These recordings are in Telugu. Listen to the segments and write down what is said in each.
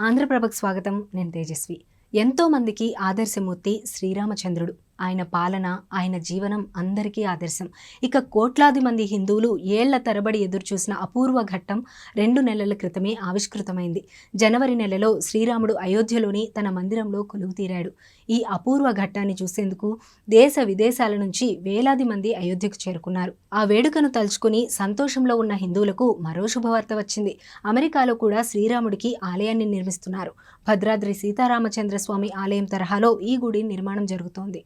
ఆంధ్రప్రభకు స్వాగతం. నేను తేజస్వి. ఎంతో మందికి ఆదర్శమూర్తి శ్రీరామచంద్రుడు. ఆయన పాలన ఆయన జీవనం అందరికీ ఆదర్శం. ఇక కోట్లాది మంది హిందువులు ఏళ్ళ తరబడి ఎదురుచూసిన అపూర్వ ఘట్టం రెండు నెలల క్రితమే ఆవిష్కృతమైంది. జనవరి నెలలో శ్రీరాముడు అయోధ్యలోని తన మందిరంలో కొలువు తీరాడు. ఈ అపూర్వ ఘట్టాన్ని చూసేందుకు దేశ విదేశాల నుంచి వేలాది మంది అయోధ్యకు చేరుకున్నారు. ఆ వేడుకను తలుచుకుని సంతోషంలో ఉన్న హిందువులకు మరో శుభవార్త వచ్చింది. అమెరికాలో కూడా శ్రీరాముడికి ఆలయాన్ని నిర్మిస్తున్నారు. భద్రాద్రి సీతారామచంద్ర స్వామి ఆలయం తరహాలో ఈ గుడి నిర్మాణం జరుగుతోంది.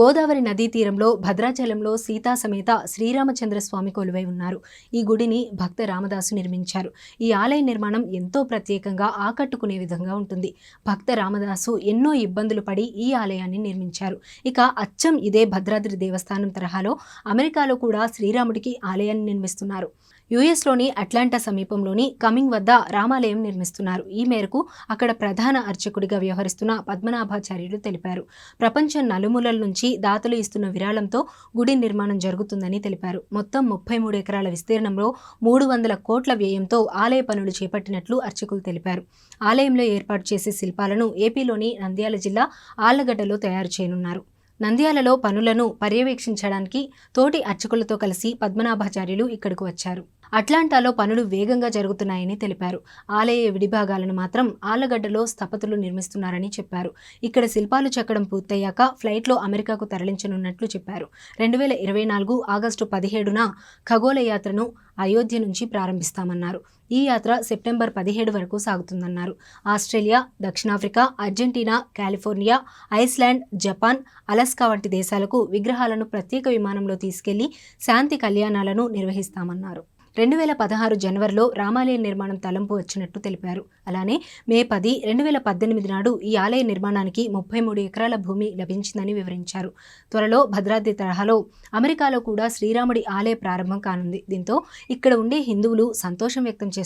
గోదావరి నదీ తీరంలో భద్రాచలంలో సీతా సమేత శ్రీరామచంద్ర స్వామి కొలువై ఉన్నారు. ఈ గుడిని భక్త రామదాసు నిర్మించారు. ఈ ఆలయ నిర్మాణం ఎంతో ప్రత్యేకంగా ఆకట్టుకునే విధంగా ఉంటుంది. భక్త రామదాసు ఎన్నో ఇబ్బందులు పడి ఈ ఆలయాన్ని నిర్మించారు. ఇక అచ్చం ఇదే భద్రాద్రి దేవస్థానం తరహాలో అమెరికాలో కూడా శ్రీరాముడికి ఆలయాన్ని నిర్మిస్తున్నారు. యుఎస్లోని అట్లాంటా సమీపంలోని కమింగ్ వద్ద రామాలయం నిర్మిస్తున్నారు. ఈ మేరకు అక్కడ ప్రధాన అర్చకుడిగా వ్యవహరిస్తున్న పద్మనాభాచార్యులు తెలిపారు. ప్రపంచం నలుమూలల నుంచి దాతలు ఇస్తున్న విరాళంతో గుడి నిర్మాణం జరుగుతుందని తెలిపారు. మొత్తం ముప్పై మూడు ఎకరాల విస్తీర్ణంలో మూడు వందల కోట్ల వ్యయంతో ఆలయ పనులు చేపట్టినట్లు అర్చకులు తెలిపారు. ఆలయంలో ఏర్పాటు చేసే శిల్పాలను ఏపీలోని నంద్యాల జిల్లా ఆళ్ళగడ్డలో తయారు చేయనున్నారు. నంద్యాలలో పనులను పర్యవేక్షించడానికి తోటి అర్చకులతో కలిసి పద్మనాభాచార్యులు ఇక్కడకు వచ్చారు. అట్లాంటాలో పనులు వేగంగా జరుగుతున్నాయని తెలిపారు. ఆలయ విడిభాగాలను మాత్రం ఆలగడ్డలో స్థపతులు నిర్మిస్తున్నారని చెప్పారు. ఇక్కడ శిల్పాలు చెక్కడం పూర్తయ్యాక ఫ్లైట్లో అమెరికాకు తరలించనున్నట్లు చెప్పారు. రెండు వేల ఇరవై నాలుగు ఆగస్టు పదిహేడున ఖగోళ యాత్రను అయోధ్య నుంచి ప్రారంభిస్తామన్నారు. ఈ యాత్ర సెప్టెంబర్ పదిహేడు వరకు సాగుతుందన్నారు. ఆస్ట్రేలియా దక్షిణాఫ్రికా Argentina California Iceland Japan Alaska వంటి దేశాలకు విగ్రహాలను ప్రత్యేక విమానంలో తీసుకెళ్ళి శాంతి కళ్యాణాలను నిర్వహిస్తామన్నారు. రెండు వేల పదహారు జనవరిలో రామాలయ నిర్మాణం తలంపు వచ్చినట్టు తెలిపారు. అలానే మే పది రెండు వేల పద్దెనిమిది నాడు ఈ ఆలయ నిర్మాణానికి ముప్పై మూడు ఎకరాల భూమి లభించిందని వివరించారు. త్వరలో భద్రాద్రి తరహాలో అమెరికాలో కూడా శ్రీరాముడి ఆలయ ప్రారంభం కానుంది. దీంతో ఇక్కడ ఉండే హిందువులు సంతోషం వ్యక్తం చేస్తున్నారు.